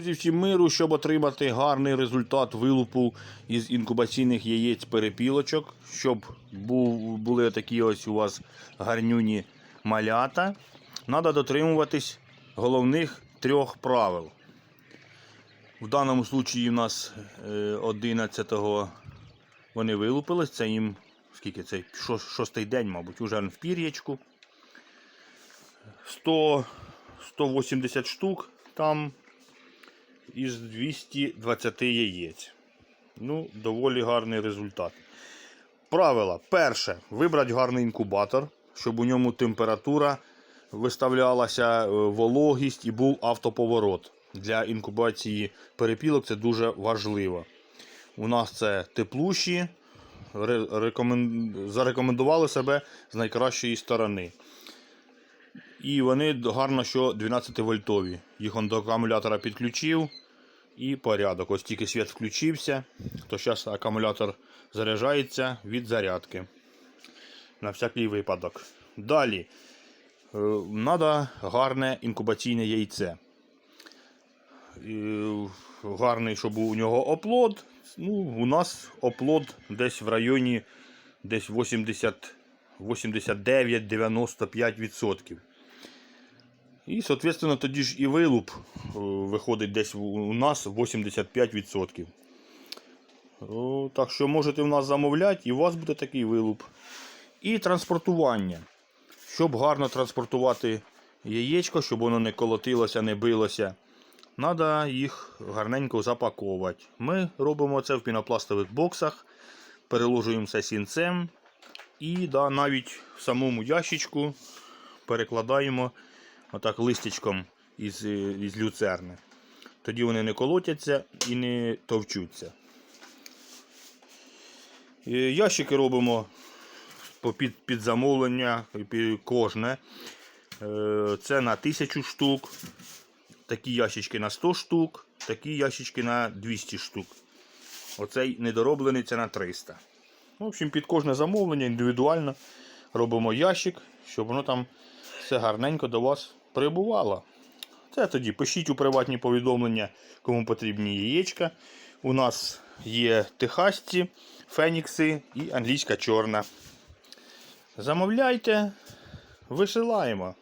Друзі, всім миру, щоб отримати гарний результат вилупу із інкубаційних яєць перепілочок, щоб були такі ось у вас гарнюні малята, треба дотримуватись головних трьох правил. В даному случаї у нас е, 11-го вони вилупились, це їм скільки це шостий день, мабуть, уже в пір'ячку. 100, 180 штук там із 220 яєць. Ну, доволі гарний результат. Правила. Перше, вибрати гарний інкубатор, щоб у ньому температура виставлялася, е, вологість і був автоповорот. Для інкубації перепілок це дуже важливо. У нас це теплуші, рекомен- зарекомендували себе з найкращої сторони. І вони гарно, що 12 вольтові. Їх он до акумулятора підключив і порядок. Ось тільки світ включився, то зараз акумулятор заряджається від зарядки. На всякий випадок. Далі. Треба гарне інкубаційне яйце. Гарний, щоб у нього оплод. Ну, у нас оплод десь в районі десь 80, 89-95%. І, соответственно, тоді ж і вилуп е, виходить десь у нас 85%. О, так що можете в нас замовляти, і у вас буде такий вилуп. І транспортування. Щоб гарно транспортувати яєчко, щоб воно не колотилося, не билося, треба їх гарненько запаковувати. Ми робимо це в пінопластових боксах, переложуємо все сінцем і да, навіть в самому ящичку перекладаємо отак листячком із, із люцерни. Тоді вони не колотяться і не товчуться. Ящики робимо під, під замовлення кожне. Е, Це на 1000 штук. Такі ящички на 100 штук, такі ящички на 200 штук. Оцей недороблений це на 300. В общем, під кожне замовлення індивідуально робимо ящик, щоб воно там все гарненько до вас прибувало. Це тоді пишіть у приватні повідомлення, кому потрібні яєчка. У нас є техасці, фенікси і англійська чорна. Замовляйте, висилаємо.